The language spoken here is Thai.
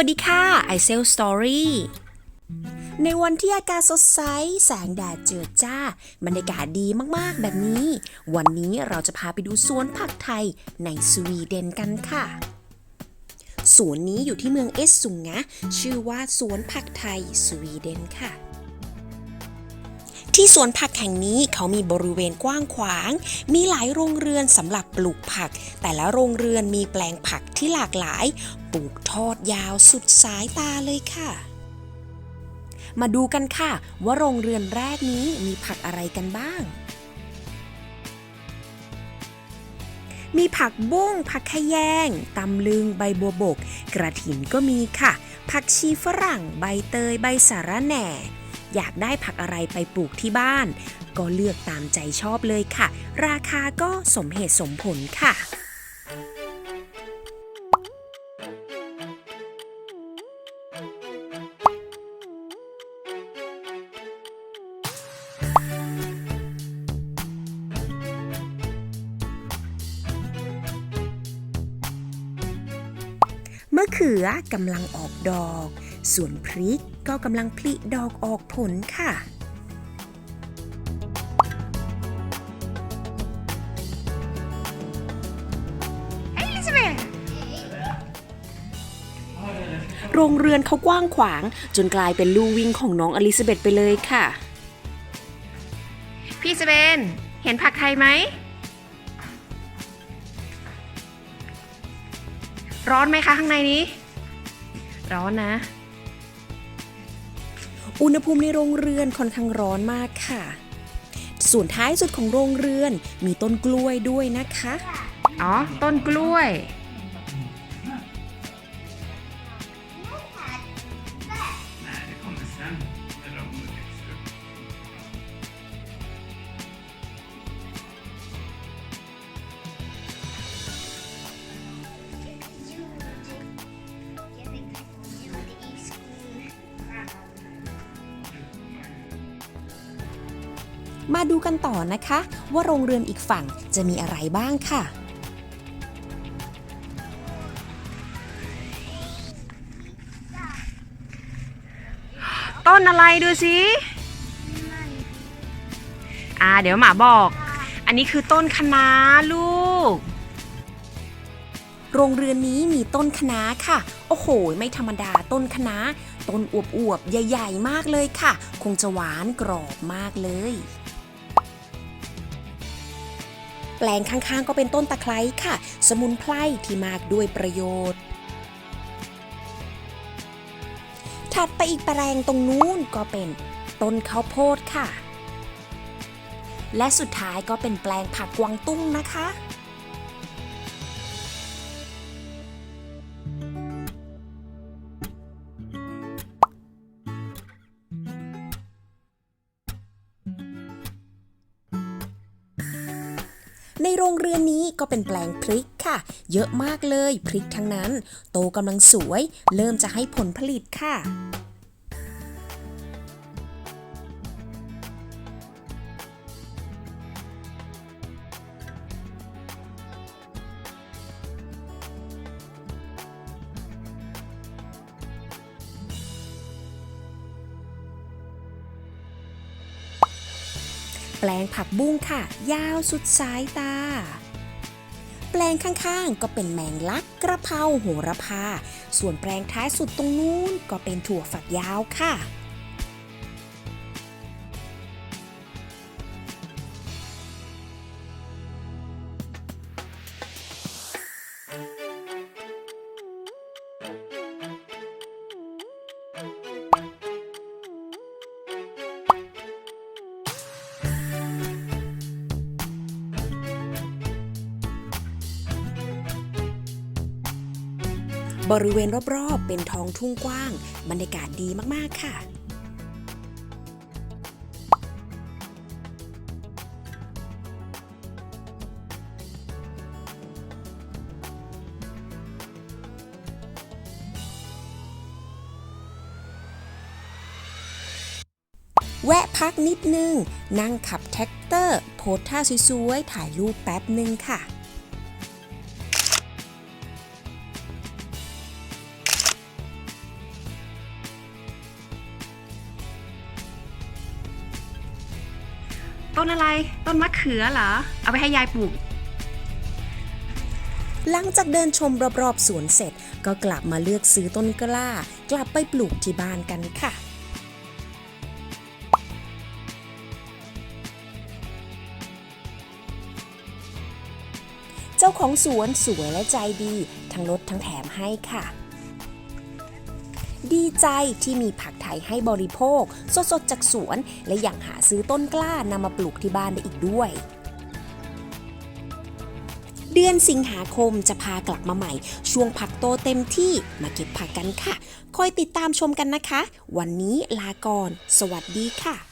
วัสดีค่ะไอเซลสตอรี่ในวันที่อากาศสดใส แสงแดดเจิดจ้า บรรยากาศดีมากๆ แบบนี้ วันนี้เราจะพาไปดูสวนผักไทยในสวีเดนกันค่ะ สวนนี้อยู่ที่เมืองเอสซุงนะ ชื่อว่าสวนผักไทยสวีเดนค่ะ ที่สวนผักแห่งนี้เขามีบริเวณกว้างขวาง มีหลายโรงเรือนสำหรับปลูกผัก แต่ละโรงเรือนมีแปลงผักที่หลากหลาย ปลูกทอดยาวสุดสายตาเลยค่ะ มาดูกันค่ะ ว่าโรงเรือนแรกนี้มีผักอะไรกันบ้าง มีผักบุ้ง ผักขยงตำลึงใบบัวบก กระถินก็มีค่ะ ผักชีฝรั่ง ใบเตย ใบสาระแหน่ อยากได้ผักอะไรไปปลูกที่บ้าน ก็เลือกตามใจชอบเลยค่ะ ราคาก็สมเหตุสมผลค่ะมะเขือกำลังออกดอก ส่วนพริกก็กำลังผลิดอกออกผลค่ะ โรงเรือนเขากว้างขวาง จนกลายเป็นลู่วิ่งของน้องอลิซาเบธไปเลยค่ะ พี่สเบนเห็นผักไทยไหม ร้อนไหมคะข้างในนี้ ร้อนนะ อุณหภูมิในโรงเรือนค่อนข้างร้อนมากค่ะ ส่วนท้ายสุดของโรงเรือนมีต้นกล้วยด้วยนะคะ อ๋อ ต้นกล้วย มาดูกันต่อนะคะ ว่าโรงเรือนอีกฝั่งจะมีอะไรบ้างค่ะต้นอะไรดูสิ อ่า เดี๋ยวหมาบอก อันนี้คือต้นคะน้าลูก โรงเรือนนี้มีต้นคะน้าค่ะ โอ้โห ไม่ธรรมดาต้นคะน้า ต้นอวบๆ ใหญ่ ๆ มากเลยค่ะ คงจะหวานกรอบมากเลย แปลงข้างๆ ก็เป็นต้นตะไคร้ค่ะ สมุนไพรที่มากด้วยประโยชน์ถัดไปอีกแปลงตรงนู้นก็เป็นต้นข้าวโพดค่ะ และสุดท้ายก็เป็นแปลงผักกวางตุ้งนะคะ ในโรงเรือนนี้ก็เป็นแปลงพริกค่ะ เยอะมากเลยพริกทั้งนั้น โตกำลังสวย เริ่มจะให้ผลผลิตค่ะ แปลงผักบุ้งค่ะ ยาวสุดสายตา แปลงข้างๆ ก็เป็นแมงลักกระเพราโหระพา ส่วนแปลงท้ายสุดตรงนู้นก็เป็นถั่วฝักยาวค่ะ บริเวณรอบๆ เป็นท้องทุ่งกว้าง บรรยากาศดีมากๆค่ะ แวะพักนิดนึง นั่งขับแท็กเตอร์ โพสท่าสวยๆ ถ่ายรูปแป๊บนึงค่ะ ต้นอะไร ต้นมะเขือเหรอ เอาไปให้ยายปลูก หลังจากเดินชมรอบๆสวนเสร็จ ก็กลับมาเลือกซื้อต้นกล้า กลับไปปลูกที่บ้านกันค่ะเจ้าของสวนสวยและใจดี ทั้งลดทั้งแถมให้ค่ะ ดีใจที่มีผักไทยให้บริโภค สดๆจากสวน และยังหาซื้อต้นกล้านำมาปลูกที่บ้านได้อีกด้วย เดือนสิงหาคมจะพากลับมาใหม่ ช่วงผักโตเต็มที่มาเก็บผักกันค่ะ คอยติดตามชมกันนะคะ วันนี้ลาก่อน สวัสดีค่ะ